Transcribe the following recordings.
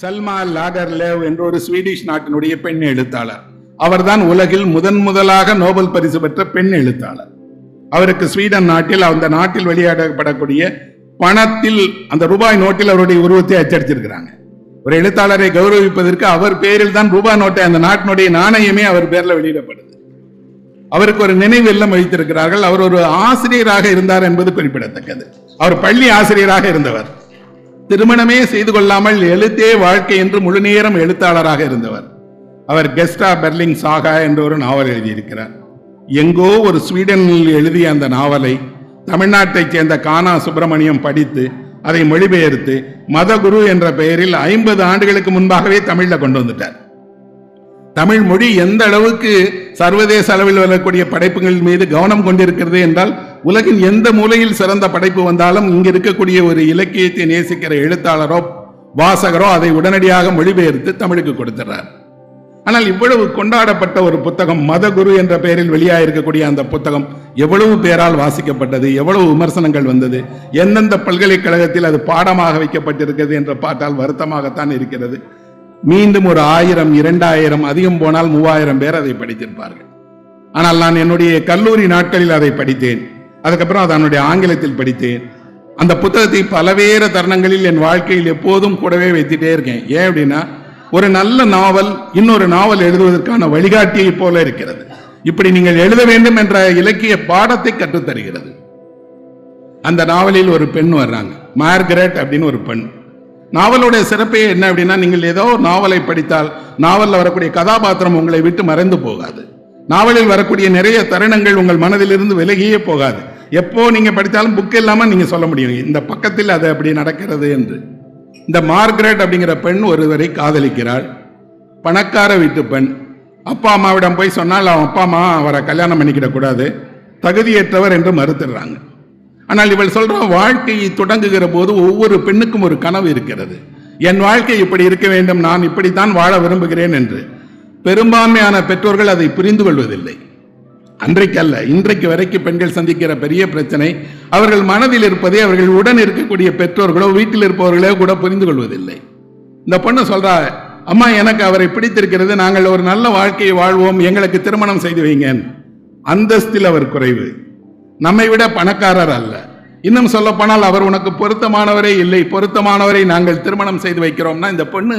சல்மா லாகர்லேவ் என்ற ஒரு ஸ்வீடிஷ் நாட்டினுடைய பெண் எழுத்தாளர். அவர்தான் உலகில் முதன் முதலாக நோபல் பரிசு பெற்ற பெண் எழுத்தாளர். அவருக்கு ஸ்வீடன் நாட்டில் அந்த நாட்டில் வெளியாடப்படக்கூடிய பணத்தில் அந்த ரூபாய் நோட்டில் அவருடைய உருவத்தை அச்சடிச்சிருக்கிறாங்க. ஒரு எழுத்தாளரை கௌரவிப்பதற்கு அவர் பேரில் தான் ரூபாய் நோட்டை அந்த நாட்டினுடைய நாணயமே அவர் பேர்ல வெளியிடப்படுது. அவருக்கு ஒரு நினைவு இல்லம் வைத்திருக்கிறார்கள். அவர் ஒரு ஆசிரியராக இருந்தார் என்பது குறிப்பிடத்தக்கது. அவர் பள்ளி ஆசிரியராக இருந்தவர். திருமணமே செய்து கொள்ளாமல் எழுத்தே வாழ்க்கை என்று முழு நேரம் எழுத்தாளராக இருந்தவர். அவர் கெஸ்டா பெர்லிங் சாகா என்ற ஒரு நாவல் எழுதியிருக்கிறார். எங்கோ ஒரு ஸ்வீடனில் எழுதிய அந்த நாவலை தமிழ்நாட்டைச் சேர்ந்த கானா சுப்பிரமணியம் படித்து அதை மொழிபெயர்த்து மதகுரு என்ற பெயரில் ஐம்பது ஆண்டுகளுக்கு முன்பாகவே தமிழ்ல கொண்டு வந்துட்டார். தமிழ் மொழி எந்த அளவுக்கு சர்வதேச அளவில் வரக்கூடிய படைப்புகள் மீது கவனம் கொண்டிருக்கிறது என்றால் உலகின் எந்த மூலையில் சிறந்த படைப்பு வந்தாலும் இங்க இருக்கக்கூடிய ஒரு இலக்கியத்தை நேசிக்கிற எழுத்தாளரோ வாசகரோ அதை உடனடியாக மொழிபெயர்த்து தமிழுக்கு கொடுத்துறார் ஆனால் இவ்வளவு கொண்டாடப்பட்ட ஒரு புத்தகம் மதகுரு என்ற பெயரில் வெளியாயிருக்கக்கூடிய அந்த புத்தகம் எவ்வளவு பேரால் வாசிக்கப்பட்டது எவ்வளவு விமர்சனங்கள் வந்தது எந்தெந்த பல்கலைக்கழகத்தில் அது பாடமாக வைக்கப்பட்டிருக்கிறது என்ற பாட்டால் வருத்தமாகத்தான் இருக்கிறது. மீண்டும் ஒரு ஆயிரம் இரண்டாயிரம் அதிகம் போனால் மூவாயிரம் பேர் அதை படித்திருப்பார்கள். ஆனால் நான் என்னுடைய கல்லூரி நாட்களில் அதை படித்தேன். அதுக்கப்புறம் அதனுடைய ஆங்கிலத்தில் படித்தேன். அந்த புத்தகத்தை பலவேறு தருணங்களில் என் வாழ்க்கையில் எப்போதும் கூடவே வைத்துட்டே இருக்கேன். ஏன் அப்படின்னா ஒரு நல்ல நாவல் இன்னொரு நாவல் எழுதுவதற்கான வழிகாட்டியை போல இருக்கிறது. இப்படி நீங்கள் எழுத வேண்டும் என்ற இலக்கிய பாடத்தை கற்றுத்தருகிறது. அந்த நாவலில் ஒரு பெண் வர்றாங்க. மார்கரெட் அப்படின்னு ஒரு பெண். நாவலுடைய சிறப்பே என்ன அப்படின்னா நீங்கள் ஏதோ நாவலை படித்தால் நாவலில் வரக்கூடிய கதாபாத்திரம் உங்களை விட்டு மறைந்து போகாது. நாவலில் வரக்கூடிய நிறைய தருணங்கள் உங்கள் மனதிலிருந்து விலகியே போகாது. எப்போ நீங்கள் படித்தாலும் புக் இல்லாமல் நீங்கள் சொல்ல முடியும். இந்த பக்கத்தில் அது அப்படி நடக்கிறது என்று. இந்த மார்க்ரெட் அப்படிங்கிற பெண் ஒருவரை காதலிக்கிறாள். பணக்கார வீட்டு பெண். அப்பா அம்மாவிடம் போய் சொன்னால் அவன் அப்பா அம்மா அவரை கல்யாணம் பண்ணிக்கிட கூடாது. தகுதியற்றவர் என்று மறுத்துடுறாங்க. ஆனால் இவள் சொல்ற வாழ்க்கையை தொடங்குகிற போது ஒவ்வொரு பெண்ணுக்கும் ஒரு கனவு இருக்கிறது. என் வாழ்க்கை இப்படி இருக்க வேண்டும். நான் இப்படித்தான் வாழ விரும்புகிறேன் என்று. பெரும்பான்மையான பெற்றோர்கள் அதை புரிந்து கொள்வதில்லை. அன்றைக்கு அல்ல இன்றைக்கு வரைக்கும் பெண்கள் சந்திக்கிற பெரிய பிரச்சனை அவர்கள் மனதில் இருப்பதை அவர்கள் உடன் இருக்கக்கூடிய பெற்றோர்களோ வீட்டில் இருப்பவர்களோ கூட புரிந்து கொள்வதில்லை. இந்த பொண்ணு சொல்றா அம்மா எனக்கு அவரை பிடித்திருக்கிறது நாங்கள் ஒரு நல்ல வாழ்க்கையை வாழ்வோம் எங்களுக்கு திருமணம் செய்து வைங்க அந்தஸ்தில் அவர் குறைவு. நம்மை விட பணக்காரர் அல்ல. இன்னும் சொல்ல போனால் அவர் உனக்கு பொருத்தமானவரே இல்லை பொருத்தமானவரை நாங்கள் திருமணம் செய்து வைக்கிறோம்னா இந்த பொண்ணு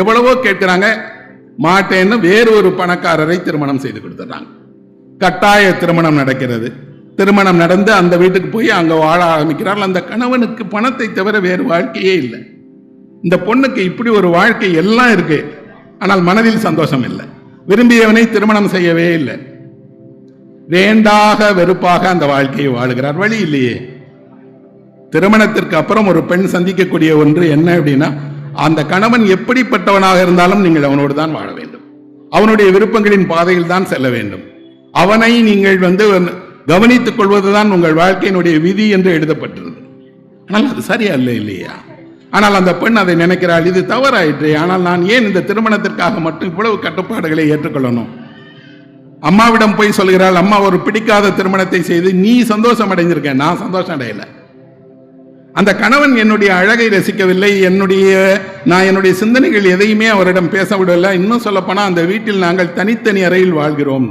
எவ்வளவோ கேட்கிறாங்க மாட்டேன்னு வேறு ஒரு பணக்காரரை திருமணம் செய்து கொடுத்துட்றாங்க. கட்டாய திருமணம் நடக்கிறது. திருமணம் நடந்து அந்த வீட்டுக்கு போய் அங்க வாழ ஆரம்பிக்கிறார்கள். அந்த கணவனுக்கு பணத்தை தவிர வேறு வாழ்க்கையே இல்லை. இந்த பொண்ணுக்கு இப்படி ஒரு வாழ்க்கை எல்லாம் இருக்கு. ஆனால் மனதில் சந்தோஷம் இல்லை. விரும்பியவனை திருமணம் செய்யவே இல்லை. வேண்டாக வெறுப்பாக அந்த வாழ்க்கையை வாழுகிறார். வழி இல்லையே. திருமணத்திற்கு அப்புறம் ஒரு பெண் சந்திக்கக்கூடிய ஒன்று என்ன அப்படின்னா அந்த கணவன் எப்படிப்பட்டவனாக இருந்தாலும் நீங்கள் அவனோடு தான் வாழ வேண்டும். அவனுடைய விருப்பங்களின் பாதையில் தான் செல்ல வேண்டும். அவனை நீங்கள் வந்து கவனித்துக் கொள்வதுதான் உங்கள் வாழ்க்கையினுடைய விதி என்று எழுதப்பட்டிருந்தது. ஆனால் அது சரியா இல்லை இல்லையா? ஆனால் அந்த பெண் அதை நினைக்கிறாள் இது தவறாயிற்று ஆனால் நான் ஏன் இந்த திருமணத்திற்காக மட்டும் இவ்வளவு கட்டுப்பாடுகளை ஏற்றுக்கொள்ளணும்? அம்மாவிடம் போய் சொல்கிறாள் அம்மா ஒரு பிடிக்காத திருமணத்தை செய்து நீ சந்தோஷம் அடைஞ்சிருக்க நான் சந்தோஷம் அடையல. அந்த கணவன் என்னுடைய அழகை ரசிக்கவில்லை என்னுடைய நான் என்னுடைய சிந்தனைகள் எதையுமே அவரிடம் பேச விடவில்லை. இன்னும் சொல்லப்போனால் அந்த வீட்டில் நாங்கள் தனித்தனி அறையில் வாழ்கிறோம்.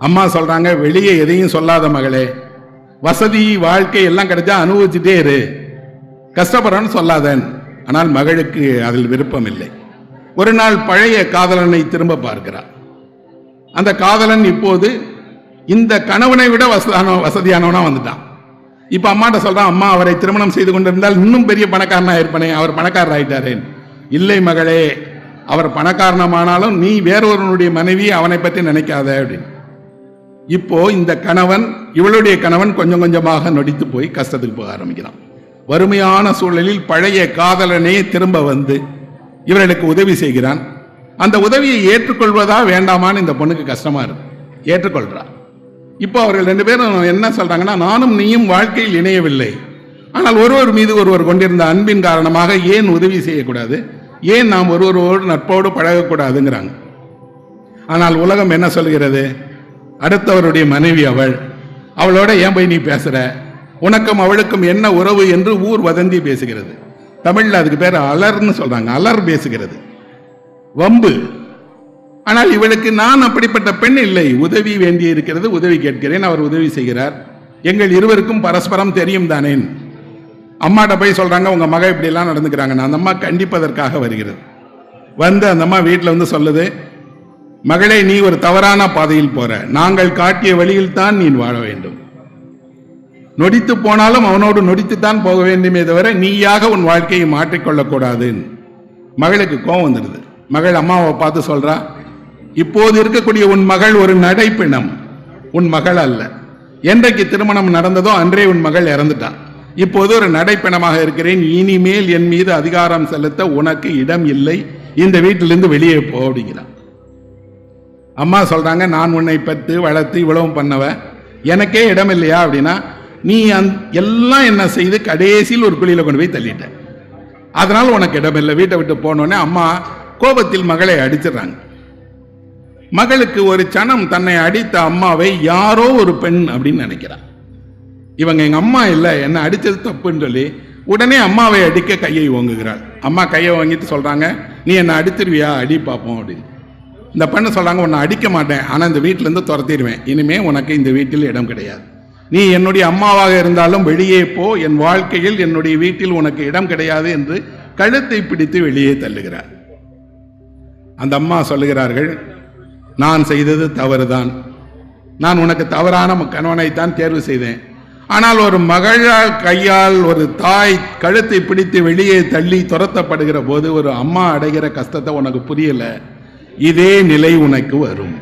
அம்மா சொல்றாங்க வெளியே எதையும் சொல்லாத மகளே. வசதி வாழ்க்கை எல்லாம் கிடைச்சா அனுபவிச்சுட்டே இரு. கஷ்டப்படுறன்னு சொல்லாதன். ஆனால் மகளுக்கு அதில் விருப்பம் இல்லை ஒரு நாள் பழைய காதலனை திரும்ப பார்க்கிறார் அந்த காதலன் இப்போது இந்த கணவனை விட வசதான வசதியானவனா வந்துட்டான். இப்ப அம்மாட்ட சொல்றான் அம்மா அவரை திருமணம் செய்து கொண்டிருந்தால் இன்னும் பெரிய பணக்காரனா இருப்பனே அவர் பணக்காரர் ஆயிட்டாரே. இல்லை மகளே அவர் பணக்காரணமானாலும் நீ வேறொருவனுடைய மனைவி அவனை பற்றி நினைக்காத அப்படின்னு. இப்போ இந்த கணவன் இவளுடைய கணவன் கொஞ்சம் கொஞ்சமாக நொடித்து போய் கஷ்டத்துக்கு போக ஆரம்பிக்கிறான். வறுமையான சூழலில் பழைய காதலனே திரும்ப வந்து இவர்களுக்கு உதவி செய்கிறான். அந்த உதவியை ஏற்றுக்கொள்வதா வேண்டாமான்னு இந்த பொண்ணுக்கு கஷ்டமா இருக்கு. ஏற்றுக்கொள்றா. இப்போ அவர்கள் ரெண்டு பேரும் என்ன சொல்றாங்கன்னா நானும் நீயும் வாழ்க்கையில் இணையவில்லை. ஆனால் ஒருவர் மீது ஒருவர் கொண்டிருந்த அன்பின் காரணமாக ஏன் உதவி செய்யக்கூடாது? ஏன் நாம் ஒருவரோடு நட்போடு பழகக்கூடாதுங்கிறாங்க. ஆனால் உலகம் என்ன சொல்கிறது? அடுத்தவருடைய மனைவி அவள். அவளோட ஏன் போய் நீ பேசுற? உனக்கும் அவளுக்கும் என்ன உறவு என்று ஊர் வதந்தி பேசுகிறது. தமிழில் அதுக்கு பேர் அலர்னு சொல்றாங்க. அலர் பேசுகிறது. வம்பு. ஆனால் இவளுக்கு நான் அப்படிப்பட்ட பெண் இல்லை. உதவி வேண்டி இருக்கிறது உதவி கேட்கிறேன். அவர் உதவி செய்கிறார். எங்கள் இருவருக்கும் பரஸ்பரம் தெரியும் தானேன் அம்மாட்ட போய் சொல்றாங்க உங்க மக இப்படி எல்லாம் நடந்துக்கிறாங்க அந்த அம்மா கண்டிப்பதற்காக வருகிறது. வந்து அந்த அம்மா வீட்டில் வந்து சொல்லுது மகளே நீ ஒரு தவறான பாதையில் போற. நாங்கள் காட்டிய வழியில் தான் நீ வாழ வேண்டும். நொடித்து போனாலும் அவனோடு நொடித்துத்தான் போக வேண்டுமே தவிர நீயாக உன் வாழ்க்கையை மாற்றிக்கொள்ளக்கூடாது மகளுக்கு கோபம் வந்துடுது. மகள் அம்மாவை பார்த்து சொல்றா இப்போது இருக்கக்கூடிய உன் மகள் ஒரு நடைப்பிணம். உன் மகள் அல்ல. என்றைக்கு திருமணம் நடந்ததோ அன்றே உன் மகள் இறந்துட்டான் இப்போது ஒரு நடைப்பிணமாக இருக்கிறேன். இனிமேல் என் மீது அதிகாரம் செலுத்த உனக்கு இடம் இல்லை. இந்த வீட்டிலிருந்து வெளியே போ அப்படிங்கிறான் அம்மா சொல்கிறாங்க நான் உன்னை பெற்று வளர்த்து இவ்வளவும் பண்ணவ எனக்கே இடம் இல்லையா? அப்படின்னா நீ அந் எல்லாம் என்ன செய்து கடைசியில் ஒரு குழியில் கொண்டு போய் தள்ளிட்ட. அதனால் உனக்கு இடம் இல்லை. வீட்டை விட்டு போனோடனே அம்மா கோபத்தில் மகளை அடிச்சிடுறாங்க. மகளுக்கு ஒரு சனம் தன்னை அடித்த அம்மாவை யாரோ ஒரு பெண் அப்படின்னு நினைக்கிறான் இவங்க எங்கள் அம்மா இல்லை என்னை அடித்தது தப்புன்னு சொல்லி உடனே அம்மாவை அடிக்க கையை ஓங்குகிறாள். அம்மா கையை வாங்கிட்டு சொல்கிறாங்க நீ என்னை அடிச்சிருவியா? அடி பார்ப்போம் அப்படின்னு. இந்த பெண்ணு சொல்கிறாங்க உன்னை அடிக்க மாட்டேன். ஆனால் இந்த வீட்டிலேருந்து துரத்திடுவேன். இனிமே உனக்கு இந்த வீட்டில் இடம் கிடையாது. நீ என்னுடைய அம்மாவாக இருந்தாலும் வெளியே போ. என் வாழ்க்கையில் என்னுடைய வீட்டில் உனக்கு இடம் கிடையாது என்று கழுத்தை பிடித்து வெளியே தள்ளுகிறார். அந்த அம்மா சொல்லுகிறார்கள் நான் செய்தது தவறுதான். நான் உனக்கு தவறான கணவனைத்தான் தேர்வு செய்தேன். ஆனால் ஒரு மகளால் கையால் ஒரு தாய் கழுத்தை பிடித்து வெளியே தள்ளி துரத்தப்படுகிற போது ஒரு அம்மா அடைகிற கஷ்டத்தை உனக்கு புரியலை. இதே நிலை உனக்கு வரும்.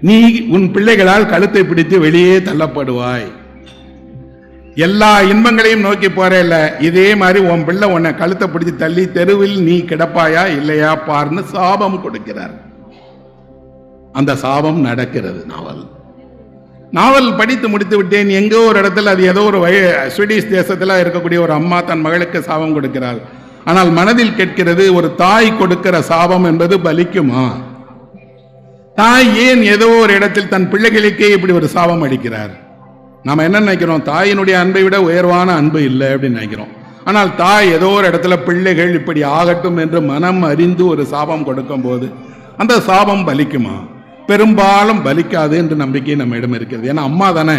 நீ உன் பிள்ளைகளால் கழுத்தை பிடித்து வெளியே தள்ளப்படுவாய். எல்லா இன்பங்களையும் நோக்கி போறேல்ல இதே மாதிரி உன் பிள்ளை உன்னை கழுத்தை பிடிச்சு தள்ளி தெருவில் நீ கிடப்பாயா இல்லையா பார்னு சாபம் கொடுக்கிறார். அந்த சாபம் நடக்கிறது நாவல். நாவல் படித்து முடித்து விட்டேன் எங்கோ ஒரு இடத்துல அது ஏதோ ஒரு வய ஸ்வீடிஷ் தேசத்தில் இருக்கக்கூடிய ஒரு அம்மா தன் மகளுக்கு சாபம் கொடுக்கிறாள். ஆனால் மனதில் கேட்கிறது ஒரு தாய் கொடுக்கிற சாபம் என்பது பலிக்குமா? தாய் ஏன் ஏதோ ஒரு இடத்தில் தன் பிள்ளைகளுக்கே இப்படி ஒரு சாபம் அளிக்கிறார்? நாம் என்ன நினைக்கிறோம்? தாயினுடைய அன்பை விட உயர்வான அன்பு இல்லை அப்படின்னு நினைக்கிறோம். ஆனால் தாய் ஏதோ ஒரு இடத்துல பிள்ளைகள் இப்படி ஆகட்டும் என்று மனம் அறிந்து ஒரு சாபம் கொடுக்கும் போது அந்த சாபம் பலிக்குமா? பெரும்பாலும் பலிக்காது என்று நம்பிக்கை நம்ம இடம் இருக்கிறது. ஏன்னா அம்மா தானே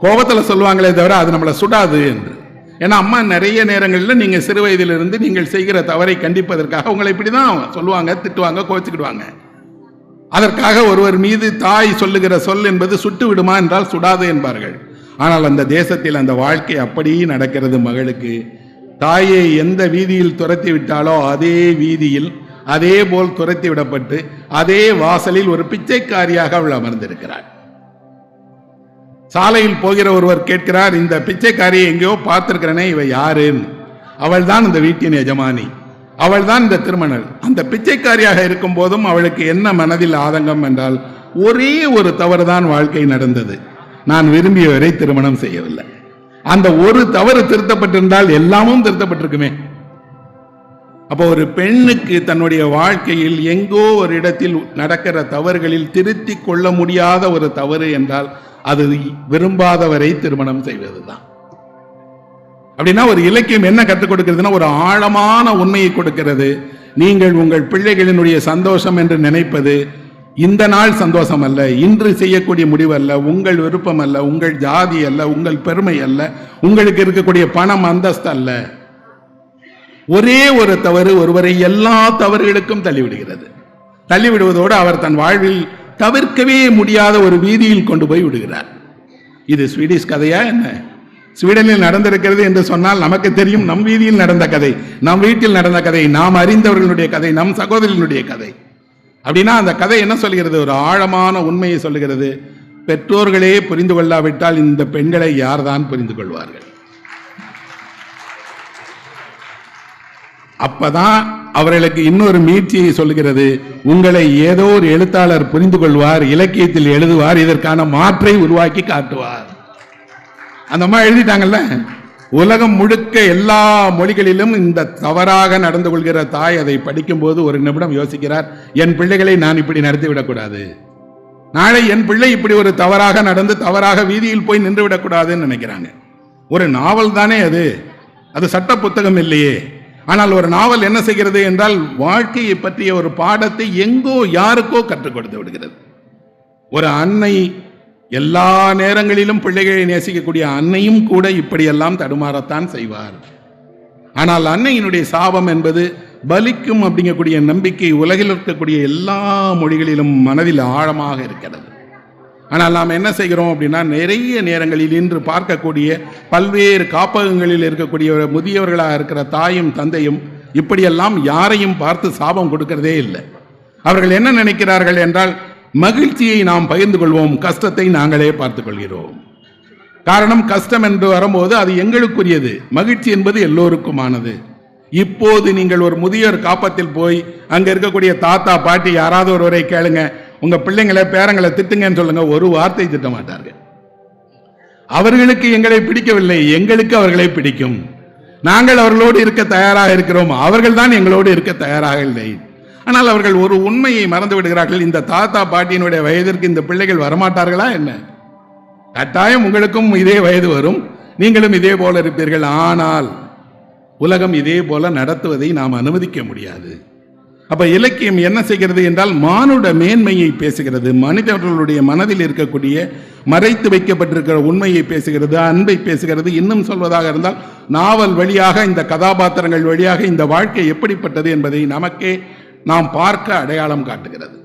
கோபத்தில் சொல்லுவாங்களே தவிர அது நம்மளை சுடாது என்று. ஏன்னா அம்மா நிறைய நேரங்களில் நீங்கள் சிறு வயதிலிருந்து நீங்கள் செய்கிற தவறை கண்டிப்பதற்காக உங்களை இப்படி தான் சொல்லுவாங்க திட்டுவாங்க கோச்சிக்கிடுவாங்க அதற்காக ஒருவர் மீது தாய் சொல்லுகிற சொல் என்பது சுட்டு விடுமா என்றால் சுடாது என்பார்கள். ஆனால் அந்த தேசத்தில் அந்த வாழ்க்கை அப்படியே நடக்கிறது மகளுக்கு. தாயை எந்த வீதியில் துரத்தி விட்டாலோ அதே வீதியில் அதே போல் துரத்தி விடப்பட்டு அதே வாசலில் ஒரு பிச்சைக்காரியாக அவள் அமர்ந்திருக்கிறாள். சாலையில் போகிற ஒருவர் கேட்கிறார் இந்த பிச்சைக்காரியை எங்கேயோ பார்த்திருக்கிறனே இவ யாருன்னு. அவள் தான் இந்த வீட்டின் எஜமானி. அவள் தான் இந்த திருமணல். அந்த பிச்சைக்காரியாக இருக்கும் போதும் அவளுக்கு என்ன மனதில் ஆதங்கம் என்றால் ஒரே ஒரு தவறு தான் வாழ்க்கை நடந்தது. நான் விரும்பியவரை திருமணம் செய்யவில்லை. அந்த ஒரு தவறு திருத்தப்பட்டிருந்தால் எல்லாமும் திருத்தப்பட்டிருக்குமே. அப்போ ஒரு பெண்ணுக்கு தன்னுடைய வாழ்க்கையில் எங்கோ ஒரு இடத்தில் நடக்கிற தவறுகளில் திருத்தி கொள்ள முடியாத ஒரு தவறு என்றால் அது விரும்பாதவரை திருமணம் செய்வதுதான். அப்படின்னா ஒரு இலக்கியம் என்ன கற்றுக் கொடுக்கிறதுனா ஒரு ஆழமான உண்மையை கொடுக்கிறது. நீங்கள் உங்கள் பிள்ளைகளினுடைய சந்தோஷம் என்று நினைப்பது இந்த நாள் சந்தோஷம் அல்ல இன்று செய்யக்கூடிய முடிவு அல்ல உங்கள் விருப்பம் அல்ல உங்கள் ஜாதி அல்ல உங்கள் பெருமை அல்ல உங்களுக்கு இருக்கக்கூடிய பணம் அந்தஸ்து அல்ல. ஒரே ஒரு தவறு ஒருவரை எல்லா தவறுகளுக்கும் தள்ளிவிடுகிறது. தள்ளிவிடுவதோடு அவர் தன் வாழ்வில் தவிர்க்கவே முடியாத ஒரு வீதியில் கொண்டு போய் விடுகிறார். இது ஸ்வீடிஷ் கதையா என்ன? ஸ்வீடனில் நடந்திருக்கிறது என்று சொன்னால் நமக்கு தெரியும் நம் வீதியில் நடந்த கதை நம் வீட்டில் நடந்த கதை நாம் அறிந்தவர்களுடைய கதை நம் சகோதரனுடைய கதை. அப்படின்னா அந்த கதை என்ன சொல்கிறது? ஒரு ஆழமான உண்மையை சொல்லுகிறது. பெற்றோர்களே புரிந்து கொள்ளாவிட்டால் இந்த பெண்களை யார்தான் புரிந்து கொள்வார்கள்? அப்பதான் அவர்களுக்கு இன்னொரு மீட்சியை சொல்லுகிறது. உங்களை ஏதோ ஒரு எழுத்தாளர் புரிந்து கொள்வார் இலக்கியத்தில் எழுதுவார் இதற்கான மாற்றை உருவாக்கி காட்டுவார். அந்த மாதிரி எழுதிட்டாங்கல்ல? உலகம் முழுக்க எல்லா மொழிகளிலும் இந்த தவறாக நடந்து கொள்கிற தாய் அதை படிக்கும்போது ஒரு நிமிடம் யோசிக்கிறார் என் பிள்ளைகளை நான் இப்படி நடத்திவிடக்கூடாது. நாளை என் பிள்ளை இப்படி ஒரு தவறாக நடந்து தவறாக வீதியில் போய் நின்று விடக்கூடாதுன்னு நினைக்கிறாங்க. ஒரு நாவல் தானே அது. அது சட்ட புத்தகம் இல்லையே. ஆனால் ஒரு நாவல் என்ன செய்கிறது என்றால் வாழ்க்கையை பற்றிய ஒரு பாடத்தை எங்கோ யாருக்கோ கற்றுக் கொடுத்து விடுகிறது. ஒரு அன்னை எல்லா நேரங்களிலும் பிள்ளைகளை நேசிக்கக்கூடிய அன்னையும் கூட இப்படியெல்லாம் தடுமாறத்தான் செய்வார். ஆனால் அன்னையினுடைய சாபம் என்பது பலிக்கும் அப்படிங்கக்கூடிய நம்பிக்கை உலகில் இருக்கக்கூடிய எல்லா மொழிகளிலும் மனதில் ஆழமாக இருக்கிறது. ஆனால் நாம் என்ன செய்கிறோம் அப்படின்னா நிறைய நேரங்களில் இன்று பார்க்கக்கூடிய பல்வேறு காப்பகங்களில் இருக்கக்கூடிய முதியவர்களாக இருக்கிற தாயும் தந்தையும் இப்படியெல்லாம் யாரையும் பார்த்து சாபம் கொடுக்கிறதே இல்லை. அவர்கள் என்ன நினைக்கிறார்கள் என்றால் மகிழ்ச்சியை நாம் பகிர்ந்து கொள்வோம் கஷ்டத்தை நாங்களே பார்த்துக் கொள்கிறோம். காரணம் கஷ்டம் என்று வரும்போது அது எங்களுக்குரியது மகிழ்ச்சி என்பது எல்லோருக்குமானது. இப்போது நீங்கள் ஒரு முதியோர் காப்பத்தில் போய் அங்கே இருக்கக்கூடிய தாத்தா பாட்டி யாராவது ஒருவரை கேளுங்க உங்க பிள்ளைங்களை பேரங்களை திட்டுங்கன்னு சொல்லுங்க ஒரு வார்த்தை திட்ட மாட்டார்கள். அவர்களுக்கு எங்களை பிடிக்கவில்லை எங்களுக்கு அவர்களை பிடிக்கும். நாங்கள் அவர்களோடு இருக்க தயாராக இருக்கிறோம் அவர்கள் தான் எங்களோடு இருக்க தயாராக இல்லை. ஆனால் அவர்கள் ஒரு உண்மையை மறந்து விடுகிறார்கள். இந்த தாத்தா பாட்டியினுடைய வயதிற்கு இந்த பிள்ளைகள் வரமாட்டார்களா என்ன? கட்டாயம் உங்களுக்கும் இதே வயது வரும். நீங்களும் இதே போல இருப்பீர்கள். ஆனால் உலகம் இதே போல நடத்துவதை நாம் அனுமதிக்க முடியாது. அப்ப இலக்கியம் என்ன செய்கிறது என்றால் மானுட மேன்மையை பேசுகிறது. மனிதர்களுடைய மனதில் இருக்கக்கூடிய மறைத்து வைக்கப்பட்டிருக்கிற உண்மையை பேசுகிறது அன்பை பேசுகிறது. இன்னும் சொல்வதாக இருந்தால் நாவல் வழியாக இந்த கதாபாத்திரங்கள் வழியாக இந்த வாழ்க்கை எப்படிப்பட்டது என்பதை நமக்கே நாம் பார்க்க அடையாளம் காட்டுகிறது.